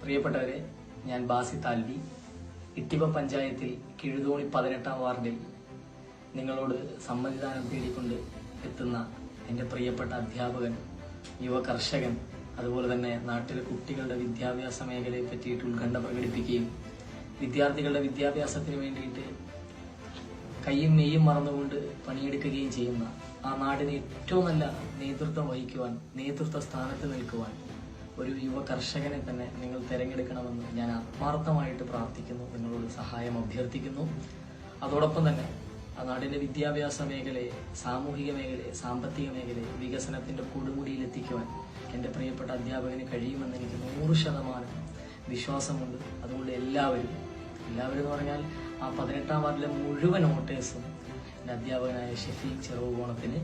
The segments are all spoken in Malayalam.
പ്രിയപ്പെട്ടവരെ ഞാൻ ബാസി താൽവി ഇട്ടിവ പഞ്ചായത്തിൽ കിഴുതോണി പതിനെട്ടാം വാർഡിൽ നിങ്ങളോട് സമ്മതിദാനം തേടിക്കൊണ്ട് എത്തുന്ന എന്റെ പ്രിയപ്പെട്ട അധ്യാപകൻ യുവ കർഷകൻ അതുപോലെ തന്നെ നാട്ടിലെ കുട്ടികളുടെ വിദ്യാഭ്യാസ മേഖലയെ പറ്റിയിട്ട് ഉത്കണ്ഠ പ്രകടിപ്പിക്കുകയും വിദ്യാർത്ഥികളുടെ വിദ്യാഭ്യാസത്തിന് വേണ്ടിയിട്ട് കൈയും മെയ്യും മറന്നുകൊണ്ട് പണിയെടുക്കുകയും ചെയ്യുന്ന ആ നാടിന് ഏറ്റവും നല്ല നേതൃത്വം വഹിക്കുവാൻ നേതൃത്വ സ്ഥാനത്ത് നിൽക്കുവാൻ ഒരു യുവ കർഷകനെ തന്നെ നിങ്ങൾ തിരഞ്ഞെടുക്കണമെന്ന് ഞാൻ ആത്മാർത്ഥമായിട്ട് പ്രാർത്ഥിക്കുന്നു നിങ്ങളോട് സഹായം അഭ്യർത്ഥിക്കുന്നു. അതോടൊപ്പം തന്നെ ആ നാടിന്റെ വിദ്യാഭ്യാസ മേഖലയെ സാമൂഹിക മേഖലയെ സാമ്പത്തിക മേഖലയെ വികസനത്തിന്റെ കൊടുമുടിയിലെത്തിക്കുവാൻ എന്റെ പ്രിയപ്പെട്ട അധ്യാപകന് കഴിയുമെന്ന് എനിക്ക് നൂറ് ശതമാനം വിശ്വാസമുണ്ട്. അതുകൊണ്ട് എല്ലാവരും എല്ലാവരും എന്ന് പറഞ്ഞാൽ ആ പതിനെട്ടാം വാർഡിലെ മുഴുവൻ വോട്ടേഴ്സും എന്റെ അധ്യാപകനായ ഷെഫീഖ് ചെറുകോണത്തിന്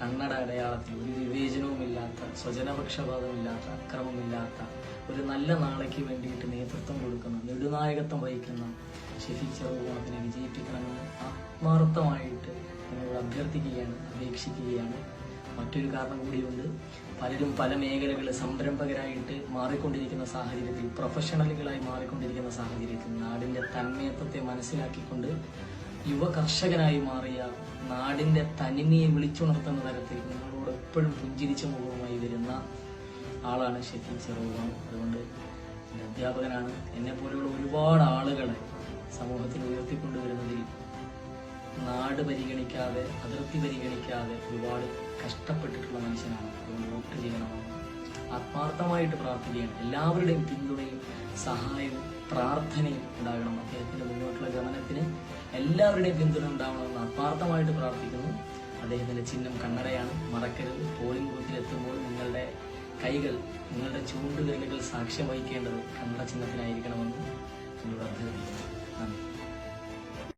കണ്ണട അടയാളത്തിൽ ഒരു വിവേചനവുമില്ലാത്ത സ്വജനപക്ഷപാതമില്ലാത്ത അക്രമമില്ലാത്ത ഒരു നല്ല നാളേക്ക് വേണ്ടിയിട്ട് നേതൃത്വം കൊടുക്കുന്ന നെടുനായകത്വം വഹിക്കുന്ന ഷെഫീഖ് ചെറുകോണത്തിനെ വിജയിപ്പിക്കണമെന്ന് ആത്മാർത്ഥമായിട്ട് നിങ്ങളോട് അഭ്യർത്ഥിക്കുകയാണ് അപേക്ഷിക്കുകയാണ്. മറ്റൊരു കാരണം കൂടിയുണ്ട് പലരും പല മേഖലകളിൽ സംരംഭകരായിട്ട് മാറിക്കൊണ്ടിരിക്കുന്ന സാഹചര്യത്തിൽ പ്രൊഫഷണലുകളായി മാറിക്കൊണ്ടിരിക്കുന്ന സാഹചര്യത്തിൽ നാടിന്റെ തന്മയത്വത്തെ മനസ്സിലാക്കിക്കൊണ്ട് യുവ കർഷകനായി മാറിയ നാടിന്റെ തനിമയെ വിളിച്ചുണർത്തുന്ന തരത്തിൽ നിങ്ങളോട് എപ്പോഴും പുഞ്ചിരിച്ച മുഖവുമായി വരുന്ന ആളാണ് ഷെഫീൻ ചെറുപ്പം അതുകൊണ്ട് എന്റെ അധ്യാപകനാണ്. എന്നെ പോലെയുള്ള ഒരുപാട് ആളുകളെ സമൂഹത്തിൽ ഉയർത്തിക്കൊണ്ടുവരുന്നതിൽ നാട് പരിഗണിക്കാതെ അതിർത്തി പരിഗണിക്കാതെ ഒരുപാട് കഷ്ടപ്പെട്ടിട്ടുള്ള മനുഷ്യനാണ്. അതുകൊണ്ട് വോട്ട് ചെയ്യണമെന്ന് ആത്മാർത്ഥമായിട്ട് പ്രാർത്ഥിക്കുകയാണ്. എല്ലാവരുടെയും പിന്തുണയും സഹായവും പ്രാർത്ഥനയും ഉണ്ടാകണം. അദ്ദേഹത്തിന്റെ ഗമനത്തിന് എല്ലാവരുടെയും പിന്തുണ ഉണ്ടാവണമെന്ന് ആത്മാർത്ഥമായിട്ട് പ്രാർത്ഥിക്കുന്നു. അദ്ദേഹത്തിന്റെ ചിഹ്നം കണ്ണടയാണ്. മറക്കരുത്. പോളിംഗ് ബൂത്തിലെത്തുമ്പോൾ നിങ്ങളുടെ കൈകൾ നിങ്ങളുടെ ചൂണ്ടുവിരലുകൾ സാക്ഷ്യം വഹിക്കേണ്ടത് കണ്ണട ചിഹ്നത്തിനായിരിക്കണമെന്ന് ഞങ്ങൾ അഭ്യർത്ഥിക്കുന്നു. നന്ദി